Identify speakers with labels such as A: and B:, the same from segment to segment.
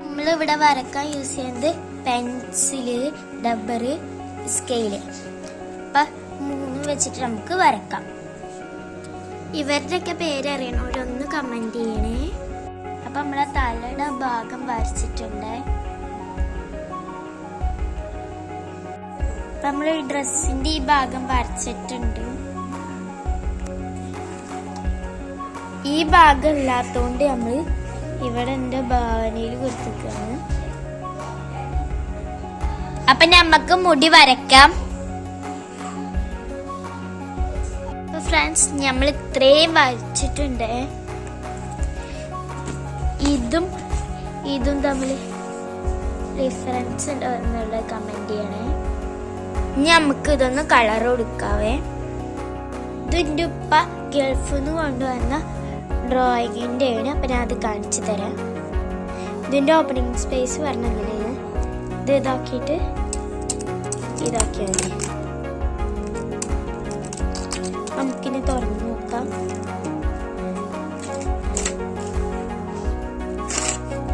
A: നമ്മളിവിടെ വരക്കാൻ യൂസ് ചെയ്യുന്നത് പെൻസിൽ ഡബ്ബറ് സ്കെയിൽ അപ്പം മൂന്ന് വെച്ചിട്ട് നമുക്ക് വരക്കാം. ഇവരുടെയൊക്കെ പേരറിയണം ഓരോന്ന് കമന്റ് ചെയ്യണേ. അപ്പം നമ്മളെ തലയുടെ ഭാഗം വരച്ചിട്ടുണ്ട്. അപ്പം നമ്മൾ ഡ്രസ്സിന്റെ ഈ ഭാഗം വരച്ചിട്ടുണ്ട്. ഈ ഭാഗം ഇല്ലാത്തതുകൊണ്ട് നമ്മൾ ഇവിടെ എന്റെ ഭാവനയിൽ കൊടുത്തിരിക്കുകയാണ് അപ്പൊ നമുക്ക് മുടി വരക്കാം ഫ്രണ്ട്സ് നമ്മൾ ഇത്രയും വരച്ചിട്ടുണ്ട്. ഇതും ഇതും തമ്മിൽ ഡിഫറൻസ് ഉണ്ടോ എന്നുള്ളത് കമന്റ് ചെയ്യണേ. ഇനി നമുക്ക് ഇതൊന്ന് കളർ കൊടുക്കാവേ. ഇതിന്റെ ഉപ്പ ഗൾഫിൽ നിന്ന് കൊണ്ടുവന്ന ഡ്രോയിങ്ങിന്റെ ആണ് അപ്പം ഞാൻ അത് കാണിച്ചു തരാം. ഇതിന്റെ ഓപ്പണിംഗ് സ്പേസ് പറഞ്ഞ അങ്ങനെയാണ് ഇത് ഇതാക്കിയിട്ട് ഇതാക്കിയാൽ മതി നമുക്കിനി തുറന്ന് നോക്കാം.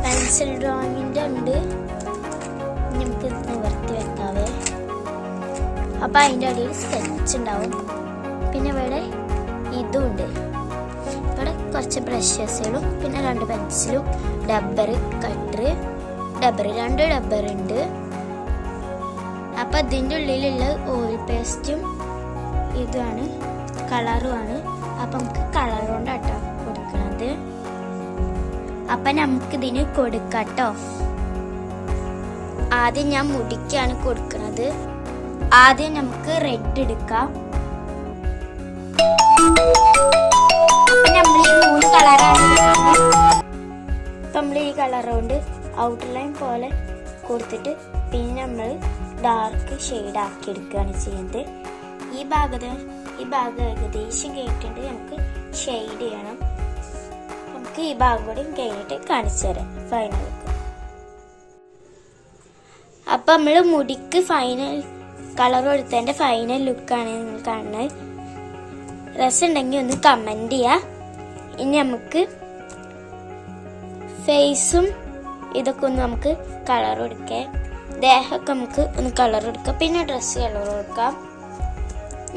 A: പെൻസിൽ ഡ്രോയിങ്ങിന്റെ ഉണ്ട്. നമുക്ക് നിവർത്തി വെക്കാവേ. അപ്പം അതിന്റെ അടിയിൽ സ്കെച്ച് ഉണ്ടാവും. പിന്നെ ഇവിടെ ഇതും ഉണ്ട്. കുറച്ച് ബ്രഷസുകളും പിന്നെ രണ്ട് പെൻസിലും ഡബ്ബർ കട്ടർ ഡബ്ബർ രണ്ട് ഡബ്ബർ ഉണ്ട് അപ്പം അതിന്റെ ഉള്ളിലുള്ള ഓയിൽ പേസ്റ്റും ഇതുമാണ് കളറുമാണ് അപ്പം നമുക്ക് കളർ കൊണ്ടാട്ടോ കൊടുക്കണത്. അപ്പം നമുക്കിതിന് കൊടുക്കാട്ടോ. ആദ്യം ഞാൻ മുടിക്കാണ് കൊടുക്കുന്നത് ആദ്യം നമുക്ക് റെഡ് എടുക്കാം. കളറാണ്. നമ്മൾ ഈ കളർ കൊണ്ട് ഔട്ട്ലൈൻ പോലെ കൊടുത്തിട്ട് പിന്നെ നമ്മൾ ഡാർക്ക് ഷെയ്ഡ് ആക്കി എടുക്കുകയാണ് ചെയ്യുന്നത്. ഈ ഭാഗത്ത് ഈ ഭാഗം ഏകദേശം കഴിഞ്ഞിട്ടുണ്ട് നമുക്ക് ഷെയ്ഡ് ചെയ്യണം. നമുക്ക് ഈ ഭാഗം കൂടി കഴിഞ്ഞിട്ട് കാണിച്ചു തരാം ഫൈനൽ അപ്പൊ നമ്മൾ മുടിക്ക് ഫൈനൽ കളർ കൊടുത്തതിന്റെ ഫൈനൽ ലുക്കാണ് നിങ്ങൾ കാണുന്നത്. രസമുണ്ടെങ്കിൽ ഒന്ന് കമന്റ് ചെയ്യാ. ഇനി നമുക്ക് ഫേസും ഇതൊക്കെ ഒന്ന് നമുക്ക് കളർ കൊടുക്കാം ദേഹമൊക്കെ നമുക്ക് ഒന്ന് കളർ കൊടുക്കാം പിന്നെ ഡ്രസ്സ് കളർ കൊടുക്കാം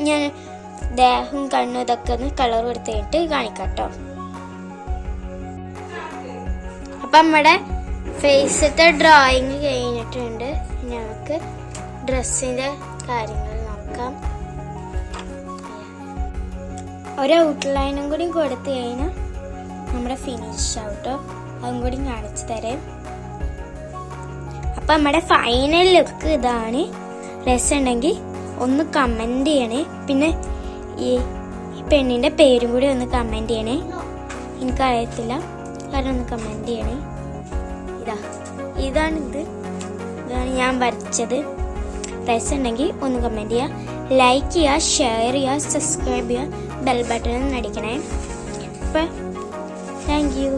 A: ഞാൻ ദേഹവും കണ്ണും ഇതൊക്കെ ഒന്ന് കളർ കൊടുത്തിട്ട് കാണിക്കാം കേട്ടോ അപ്പം നമ്മുടെ ഫേസത്തെ ഡ്രോയിങ് കഴിഞ്ഞിട്ടുണ്ട്. നമുക്ക് ഡ്രസ്സിന്റെ കാര്യങ്ങൾ നോക്കാം. ഒരു ഔട്ട്ലൈനും കൂടി കൊടുത്തു കഴിഞ്ഞാൽ നമ്മുടെ ഫിനിഷ് ആവട്ടോ. അതും കൂടി കാണിച്ചു തരാം. അപ്പം നമ്മുടെ ഫൈനൽ ലുക്ക് ഇതാണ്. രസമുണ്ടെങ്കിൽ ഒന്ന് കമന്റ് ചെയ്യണേ. പിന്നെ ഈ പെണ്ണിന്റെ പേരും കൂടി ഒന്ന് കമന്റ് ചെയ്യണേ. എനിക്കറിയത്തില്ല. കാരണം ഒന്ന് കമന്റ് ചെയ്യണേ. ഇതാ. ഇതാണിത് ഇതാണ് ഞാൻ വരച്ചത്. രസമുണ്ടെങ്കിൽ ഒന്ന് കമന്റ് ചെയ്യുക ലൈക്ക് ചെയ്യുക ഷെയർ ചെയ്യുക സബ്സ്ക്രൈബ് ചെയ്യുക ബെൽ ബട്ടൺ അടിക്കണേ അപ്പം താങ്ക് യു